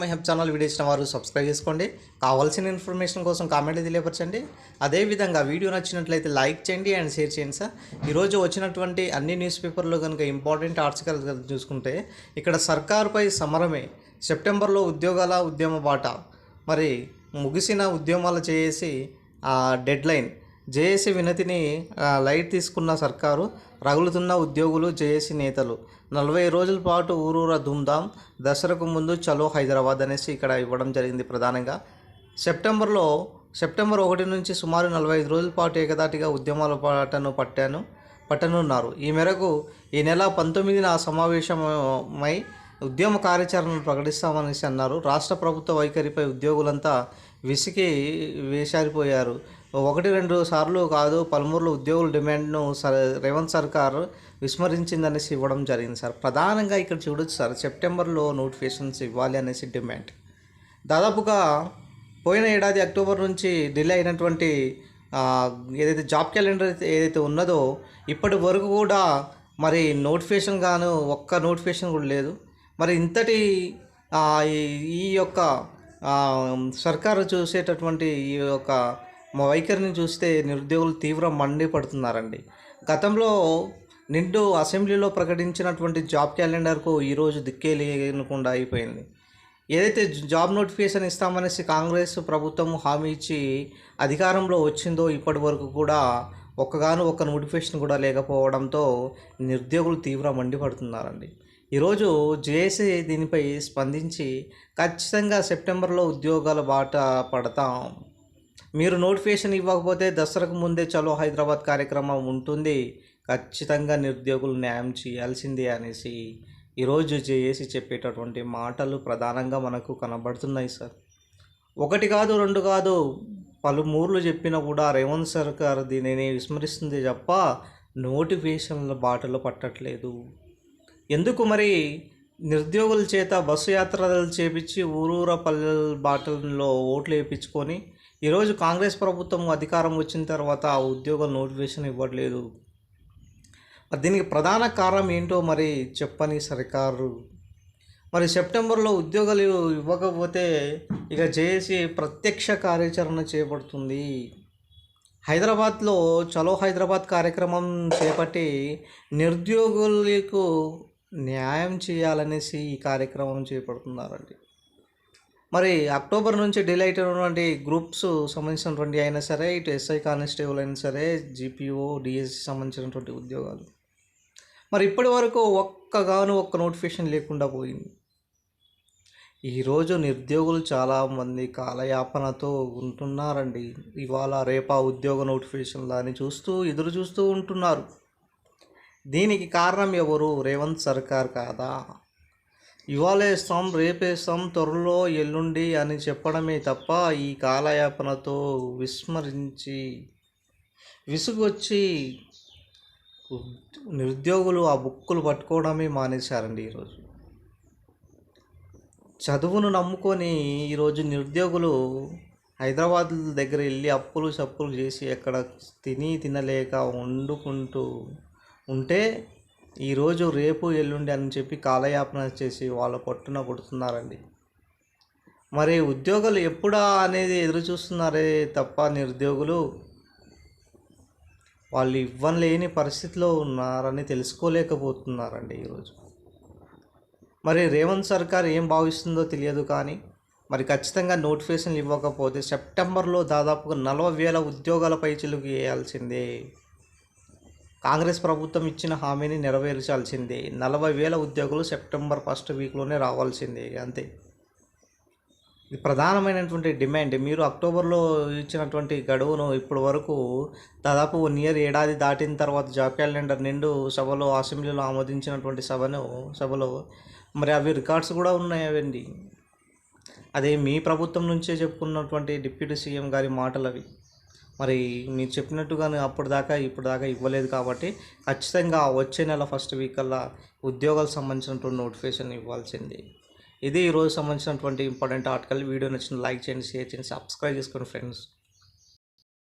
My help channel video ఇచ్చిన వారు subscribe చేసుకోండి. కావాల్సిన ఇన్ఫర్మేషన్ కోసం కామెంట్లు తెలియపరచండి. అదేవిధంగా వీడియో నచ్చినట్లయితే లైక్ చేయండి అండ్ షేర్ చేయండి సార్. ఈరోజు వచ్చినటువంటి అన్ని న్యూస్ పేపర్లో కనుక ఇంపార్టెంట్ ఆర్టికల్ చూసుకుంటే ఇక్కడ సర్కారుపై సమరమే సెప్టెంబర్లో ఉద్యోగాల ఉద్యమ బాట మరి ముగిసిన ఉద్యమాలు చేసి డెడ్ లైన్ జేఏసీ వినతిని లైట్ తీసుకున్న సర్కారు రగులుతున్న ఉద్యోగులు జేఏసీ నేతలు నలభై రోజుల పాటు ఊరూర ధూమ్ధాం దసరాకు ముందు చలో హైదరాబాద్ అనేసి ఇక్కడ ఇవ్వడం జరిగింది ప్రధానంగా. సెప్టెంబర్లో సెప్టెంబర్ ఒకటి నుంచి సుమారు నలభై ఐదు రోజుల పాటు ఏకదాటిగా ఉద్యమాల పాటను పట్టాను పట్టనున్నారు. ఈ మేరకు ఈ నెల పంతొమ్మిదిన సమావేశమై ఉద్యమ కార్యాచరణను ప్రకటిస్తామనేసి అన్నారు. రాష్ట్ర ప్రభుత్వ వైఖరిపై ఉద్యోగులంతా విసిగి వేసారిపోయారు ఒకటి రెండు సార్లు కాదు పలుమూరులో ఉద్యోగుల డిమాండ్ను సర్ రేవంత్ సర్కార్ విస్మరించిందనేసి ఇవ్వడం జరిగింది సార్. ప్రధానంగా ఇక్కడ చూడొచ్చు సార్ సెప్టెంబర్లో నోటిఫికేషన్స్ ఇవ్వాలి అనేసి డిమాండ్. దాదాపుగా పోయిన ఏడాది అక్టోబర్ నుంచి డిలే అయినటువంటి ఏదైతే జాబ్ క్యాలెండర్ అయితే ఏదైతే ఉన్నదో ఇప్పటి వరకు కూడా మరి నోటిఫికేషన్ గాను ఒక్క నోటిఫికేషన్ కూడా లేదు. మరి ఇంతటి ఈ- యొక్క సర్కారు చూసేటటువంటి ఈ యొక్క మా వైఖరిని చూస్తే నిరుద్యోగులు తీవ్ర మండిపడుతున్నారండి గతంలో నిండు అసెంబ్లీలో ప్రకటించినటువంటి జాబ్ క్యాలెండర్కు ఈరోజు దిక్కే లేకుండా అయిపోయింది. ఏదైతే జాబ్ నోటిఫికేషన్ ఇస్తామనేసి కాంగ్రెస్ ప్రభుత్వం హామీ ఇచ్చి అధికారంలో వచ్చిందో ఇప్పటి వరకు కూడా ఒక్కగాను ఒక్క నోటిఫికేషన్ కూడా లేకపోవడంతో నిరుద్యోగులు తీవ్ర మండిపడుతున్నారండి ఈరోజు జేఏసీ దీనిపై స్పందించి ఖచ్చితంగా సెప్టెంబర్లో ఉద్యోగాల బాట పడతాం మీరు నోటిఫికేషన్ ఇవ్వకపోతే దసరాకు ముందే చలో హైదరాబాద్ కార్యక్రమం ఉంటుంది. ఖచ్చితంగా నిరుద్యోగులు న్యాయం చేయాల్సిందే అనేసి ఈరోజు చేసి చెప్పేటటువంటి మాటలు ప్రధానంగా మనకు కనబడుతున్నాయి సార్. ఒకటి కాదు రెండు కాదు పలుమూర్లు చెప్పినా కూడా రేవంత్ సర్కార్ దీనిని విస్మరిస్తుంది తప్ప నోటిఫికేషన్ల బాటలు పట్టట్లేదు. ఎందుకు మరి? నిరుద్యోగుల చేత బస్సు యాత్రలు చేపించి ఊరూర పల్లెల బాటల్లో ఓట్లు వేయించుకొని ఈరోజు కాంగ్రెస్ ప్రభుత్వం అధికారం వచ్చిన తర్వాత ఆ ఉద్యోగ నోటిఫికేషన్ ఇవ్వట్లేదు. మరి దీనికి ప్రధాన కారణం ఏంటో మరి చెప్పని సర్కారు. మరి సెప్టెంబర్లో ఉద్యోగాలు ఇవ్వకపోతే ఇక జేఏసీ ప్రత్యక్ష కార్యాచరణ చేపడుతుంది. హైదరాబాద్లో చలో హైదరాబాద్ కార్యక్రమం చేపట్టి నిరుద్యోగులకు న్యాయం చేయాలనేసి ఈ కార్యక్రమం చేపడుతున్నారండి. మరి అక్టోబర్ నుంచి డిలే అయినటువంటి గ్రూప్స్ సంబంధించినటువంటి అయినా సరే ఇటు ఎస్ఐ కానిస్టేబుల్ అయినా సరే జీపీఓ డిఎస్సి సంబంధించినటువంటి ఉద్యోగాలు. మరి ఇప్పటి వరకు ఒక్కగాను ఒక్క నోటిఫికేషన్ లేకుండా పోయింది. ఈరోజు నిరుద్యోగులు చాలామంది కాలయాపనతో ఉంటున్నారండి. ఇవాళ రేపా ఉద్యోగ నోటిఫికేషన్లు అని చూస్తూ ఎదురు చూస్తూ ఉంటున్నారు. దీనికి కారణం ఎవరు? రేవంత్ సర్కార్ కాదా? ఇవాళ వేస్తాం రేపేస్తాం త్వరలో ఎల్లుండి అని చెప్పడమే తప్ప ఈ కాలయాపనతో విస్మరించి విసుగొచ్చి నిరుద్యోగులు ఆ బుక్కులు పట్టుకోవడమే మానేశారండి ఈరోజు. చదువును నమ్ముకొని ఈరోజు నిరుద్యోగులు హైదరాబాద్ దగ్గర వెళ్ళి అప్పులు చప్పులు చేసి అక్కడ తిని తినలేక వండుకుంటూ ఉంటే ఈరోజు రేపు ఎల్లుండి అని చెప్పి కాలయాపన చేసి వాళ్ళ పట్టున కొడుతున్నారండి. మరి ఉద్యోగాలు ఎప్పుడా అనేది ఎదురు చూస్తున్నారే తప్ప నిరుద్యోగులు వాళ్ళు ఇవ్వలేని పరిస్థితిలో ఉన్నారని తెలుసుకోలేకపోతున్నారండి ఈరోజు మరి రేవంత్ సర్కార్ ఏం భావిస్తుందో తెలియదు కానీ మరి ఖచ్చితంగా నోటిఫికేషన్లు ఇవ్వకపోతే సెప్టెంబర్లో దాదాపుగా నలభై వేల ఉద్యోగాల పైచిలుకు వేయాల్సిందే. కాంగ్రెస్ ప్రభుత్వం ఇచ్చిన హామీని నెరవేర్చాల్సిందే. నలభై వేల ఉద్యోగులు సెప్టెంబర్ ఫస్ట్ వీక్లోనే రావాల్సిందే అంతే. ఇది ప్రధానమైనటువంటి డిమాండ్ మీరు అక్టోబర్లో ఇచ్చినటువంటి గడువును ఇప్పటి వరకు దాదాపు వన్ ఇయర్ ఏడాది దాటిన తర్వాత జాబ్ క్యాలెండర్ నిండు సభలో అసెంబ్లీలో ఆమోదించినటువంటి సభను సభలో మరి అవి రికార్డ్స్ కూడా ఉన్నాయండి. అదే మీ ప్రభుత్వం నుంచే చెప్పుకున్నటువంటి డిప్యూటీ సీఎం గారి మాటలు అవి మరి మీరు చెప్పినట్టుగానే అప్పటిదాకా దాకా ఇప్పుడు దాకా ఇవ్వలేదు కాబట్టి ఖచ్చితంగా వచ్చే నెల ఫస్ట్ వీక్ కల్లా ఉద్యోగాలకు సంబంధించినటువంటి నోటిఫికేషన్ ఇవ్వాల్సింది. ఇది ఈరోజు సంబంధించినటువంటి ఇంపార్టెంట్ ఆర్టికల్ వీడియో నచ్చిన లైక్ చేయండి షేర్ చేయండి సబ్స్క్రైబ్ చేసుకోండి ఫ్రెండ్స్